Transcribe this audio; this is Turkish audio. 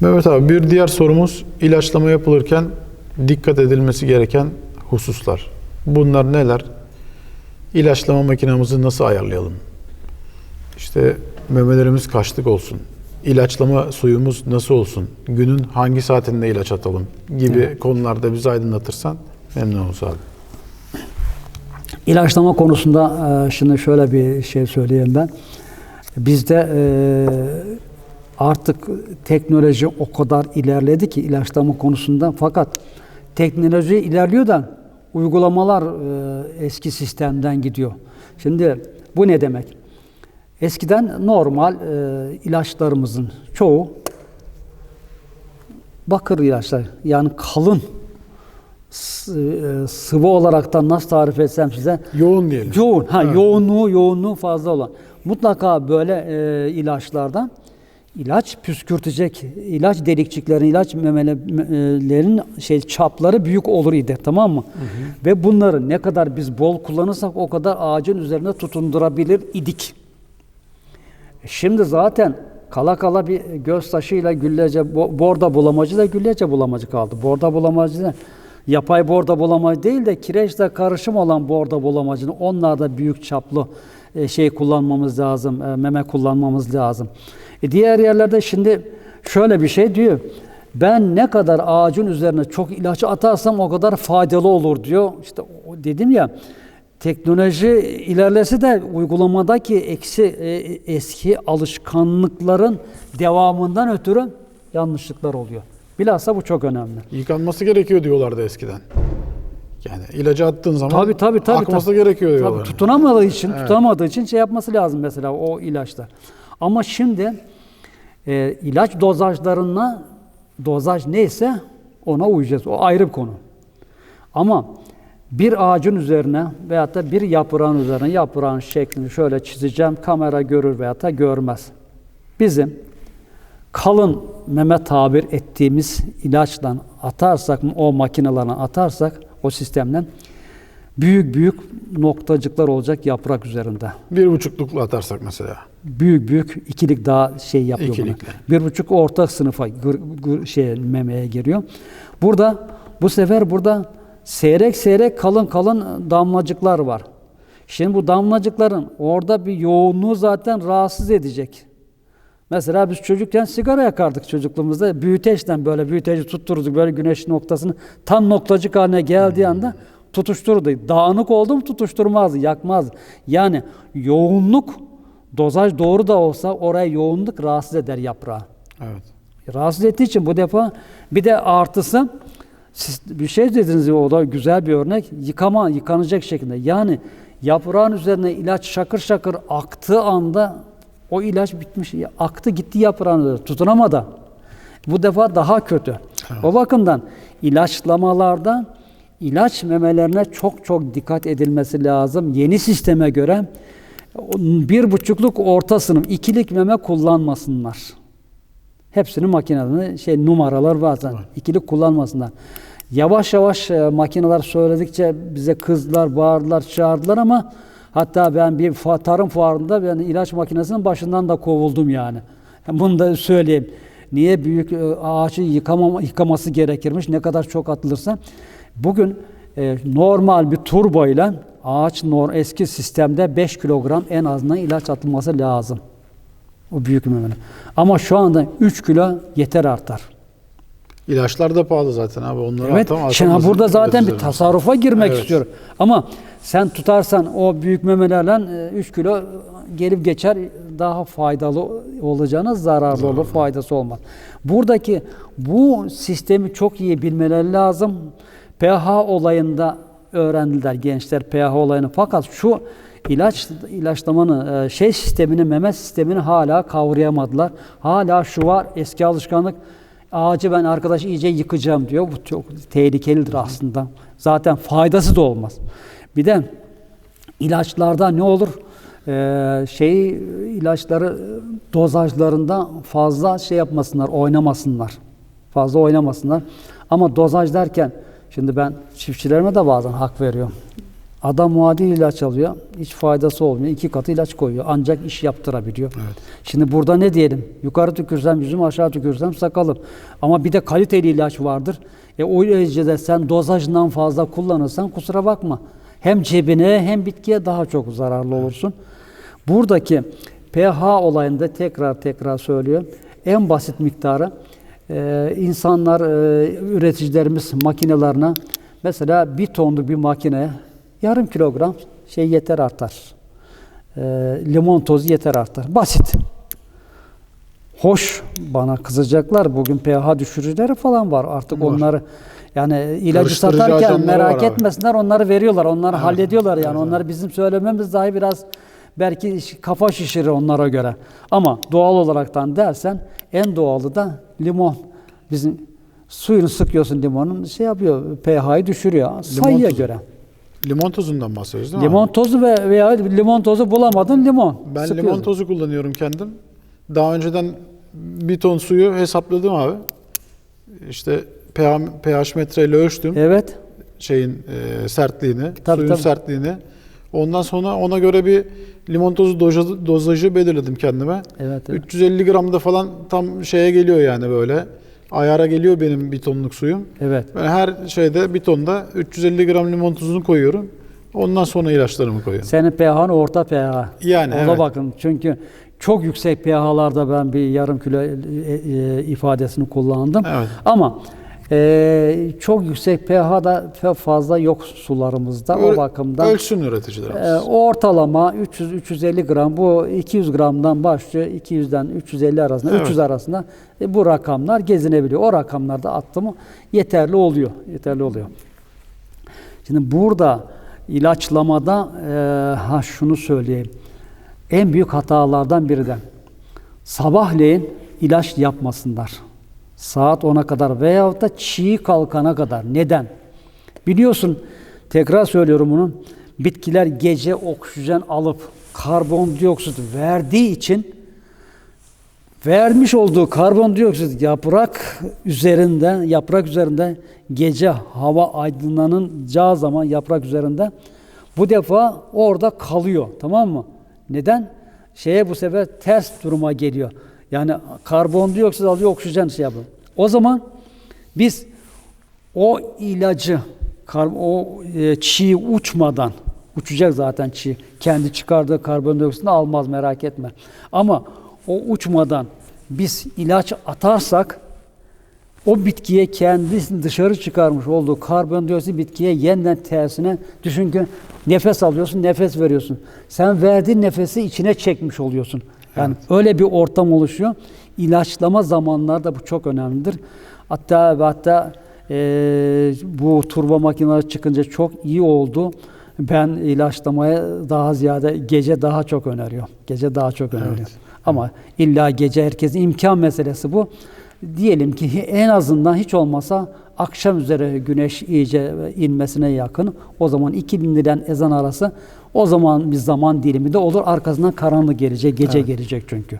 Mehmet abi bir diğer sorumuz ilaçlama yapılırken dikkat edilmesi gereken hususlar. Bunlar neler? İlaçlama makinamızı nasıl ayarlayalım? İşte memelerimiz kaçlık olsun. İlaçlama suyumuz nasıl olsun? Günün hangi saatinde ilaç atalım? Gibi konularda bizi aydınlatırsan memnun oluruz abi. İlaçlama konusunda e, şimdi şöyle bir şey söyleyeyim ben. Bizde e, artık teknoloji o kadar ilerledi ki ilaçlama konusunda fakat teknoloji ilerliyor da uygulamalar e, eski sistemden gidiyor. Şimdi bu ne demek? Eskiden normal e, ilaçlarımızın çoğu bakır ilaçlar yani kalın e, sıvı olaraktan nasıl tarif etsem size Yoğun diyelim. Yoğun, ha yoğunluğu yoğunluğu fazla olan. Mutlaka böyle e, ilaçlardan ilaç püskürtecek, ilaç delikçiklerin, ilaç memelerin şey çapları büyük olur idi, tamam mı? Ve bunları ne kadar biz bol kullanırsak o kadar ağacın üzerine tutundurabilir idik. Şimdi zaten kala kala bir göz taşıyla güllece, bo- borda bulamacı da güllece bulamacı kaldı. Borda bulamacı da yapay borda bulamacı değil de kireçle karışım olan borda bulamacını onlar da büyük çaplı e, şey kullanmamız lazım, e, meme kullanmamız lazım. E, diğer yerlerde şimdi şöyle bir şey diyor. Ben ne kadar ağacın üzerine çok ilaç atarsam o kadar faydalı olur diyor. İşte dedim ya Teknoloji ilerlese de uygulamadaki eksi e, eski alışkanlıkların devamından ötürü yanlışlıklar oluyor. Bilhassa bu çok önemli. Yıkanması gerekiyor diyorlardı eskiden. Yani ilacı attığın zaman Tabii tabii tabii. akması tabii. gerekiyor diyorlar. Tabii, tutunamadığı için, tutunamadığı için şey yapması lazım mesela o ilaçlar. Ama şimdi e, ilaç dozajlarına dozaj neyse ona uyacağız. O ayrı bir konu. Ama bir ağacın üzerine veyahut da bir yaprağın üzerine yaprağın şeklini şöyle çizeceğim. Kamera görür veyahut da görmez. Bizim kalın meme tabir ettiğimiz ilaçla atarsak, o makinelerle atarsak o sistemden büyük büyük noktacıklar olacak yaprak üzerinde. Bir buçuklukla atarsak mesela. Büyük büyük ikilik daha şey yapıyor İkilikle. buna. Bir buçuk orta sınıfa gır, gır- şey memeye giriyor. Burada bu sefer burada seyrek seyrek kalın kalın damlacıklar var. Şimdi bu damlacıkların orada bir yoğunluğu zaten rahatsız edecek. Mesela biz çocukken sigara yakardık çocukluğumuzda. Büyüteçten böyle büyüteci tuttururduk böyle güneş noktasını tam noktacık haline geldiği anda tutuştururduk. Dağınık oldu mu tutuşturmazdı, yakmazdı. Yani yoğunluk dozaj doğru da olsa oraya yoğunluk rahatsız eder yaprağı. Evet. Rahatsız ettiği için bu defa bir de artısı siz bir şey dediniz o da güzel bir örnek. Yıkama, yıkanacak şekilde. Yani yaprağın üzerine ilaç şakır şakır aktığı anda o ilaç bitmiş. Aktı gitti yaprağın üzerine. Tutunamadı. Bu defa daha kötü. O bakımdan ilaçlamalarda ilaç memelerine çok çok dikkat edilmesi lazım. Yeni sisteme göre bir buçukluk orta sınıf, ikilik meme kullanmasınlar. Hepsinin makinelerinde şey numaralar var zaten. İkili kullanmasınlar. Yavaş yavaş e, makineler söyledikçe bize kızdılar, bağırdılar, çağırdılar ama hatta ben bir tarım fuarında ben ilaç makinesinin başından da kovuldum yani. Bunu da söyleyeyim. Niye büyük e, ağacı yıkamama, yıkaması gerekirmiş ne kadar çok atılırsa. Bugün e, normal bir turbo ile ağaç nor eski sistemde 5 kilogram en azından ilaç atılması lazım. O büyük memenin. Ama şu anda 3 kilo yeter artar. İlaçlar da pahalı zaten abi. Onları Evet. atam- Şimdi burada zaten bir tasarrufa girmek Evet. istiyorum. Ama sen tutarsan o büyük memelerle 3 kilo gelip geçer daha faydalı olacağına zararlı olur, faydası olmaz. Buradaki bu sistemi çok iyi bilmeleri lazım. pH olayında öğrendiler gençler pH olayını. Fakat şu ilaç ilaçlamanın e, şey sistemini, meme sistemini hala kavrayamadılar. Hala şu var eski alışkanlık ağacı ben arkadaş iyice yıkacağım diyor. Bu çok tehlikelidir aslında. Zaten faydası da olmaz. Bir de ilaçlarda ne olur? Ee, şey ilaçları e, dozajlarında fazla şey yapmasınlar, oynamasınlar. Fazla oynamasınlar. Ama dozaj derken şimdi ben çiftçilerime de bazen hak veriyorum. Adam muadil ilaç alıyor. Hiç faydası olmuyor. İki katı ilaç koyuyor. Ancak iş yaptırabiliyor. Şimdi burada ne diyelim? Yukarı tükürsem yüzüm, aşağı tükürsem sakalım. Ama bir de kaliteli ilaç vardır. E o ilacı da sen dozajından fazla kullanırsan kusura bakma. Hem cebine hem bitkiye daha çok zararlı olursun. Buradaki pH olayında tekrar tekrar söylüyorum. En basit miktarı e, insanlar, e, üreticilerimiz makinelerine mesela bir tonluk bir makineye yarım kilogram şey yeter artar. E, limon tozu yeter artar. Basit. Hoş bana kızacaklar. Bugün pH düşürücüleri falan var. Artık Var. onları yani ilacı satarken merak var abi. etmesinler. Onları veriyorlar. Onları Evet. hallediyorlar yani. Evet, Onları bizim söylememiz dahi biraz belki kafa şişirir onlara göre. Ama doğal olaraktan dersen en doğalı da limon. Bizim suyunu sıkıyorsun limonun şey yapıyor pH'yi düşürüyor. Sayıya tuzu. göre. Limon tozundan bahsediyoruz değil mi? Limon abi? tozu ve veya limon tozu bulamadın limon. Ben sıkıyorsun. limon tozu kullanıyorum kendim. Daha önceden bir ton suyu hesapladım abi. İşte pH, pH metreyle ölçtüm Evet. şeyin e, sertliğini, Tabii, suyun tabii. sertliğini. Ondan sonra ona göre bir limon tozu dozajı, dozajı belirledim kendime. Evet. evet. 350 gramda falan tam şeye geliyor yani böyle. Ayara geliyor benim bir tonluk suyum. Evet. Ben her şeyde bir tonda 350 gram limon tuzunu koyuyorum. Ondan sonra ilaçlarımı koyuyorum. Senin pH'n orta pH. Yani Ona evet. bakın. Çünkü çok yüksek pH'larda ben bir yarım kilo e, e, ifadesini kullandım. Evet. Ama e, çok yüksek pH'da fazla yok sularımızda o Öl- bakımdan. Ölçsün üreticilerimiz. e, ortalama 300-350 gram bu 200 gramdan başlıyor 200'den 350 arasında Evet. 300 arasında e, bu rakamlar gezinebiliyor. O rakamlarda attı mı yeterli oluyor. Yeterli oluyor. Şimdi burada ilaçlamada e, ha şunu söyleyeyim. En büyük hatalardan biri de sabahleyin ilaç yapmasınlar. Saat 10'a kadar veyahut da çiğ kalkana kadar. Neden? Biliyorsun tekrar söylüyorum bunu. Bitkiler gece oksijen alıp karbondioksit verdiği için vermiş olduğu karbondioksit yaprak üzerinden yaprak üzerinde gece hava aydınlanacağı zaman yaprak üzerinde bu defa orada kalıyor tamam mı? Neden? Şeye bu sefer ters duruma geliyor. Yani karbondioksit alıyor oksijen şey yapıyor. O zaman biz o ilacı o e, çiğ uçmadan uçacak zaten çiğ. Kendi çıkardığı karbondioksitini almaz merak etme. Ama o uçmadan biz ilaç atarsak o bitkiye kendi dışarı çıkarmış olduğu karbondioksit bitkiye yeniden tersine düşün ki nefes alıyorsun, nefes veriyorsun. Sen verdiğin nefesi içine çekmiş oluyorsun. Yani öyle bir ortam oluşuyor. İlaçlama zamanlarda bu çok önemlidir. Hatta ve hatta eee, bu turbo makineler çıkınca çok iyi oldu. Ben ilaçlamaya daha ziyade gece daha çok öneriyorum. Gece daha çok öneriyorum. Ama illa gece herkesin imkan meselesi bu. Diyelim ki en azından hiç olmasa akşam üzere güneş iyice inmesine yakın. O zaman ikindiden ezan arası o zaman bir zaman dilimi de olur. Arkasından karanlık gelecek, gece gelecek çünkü.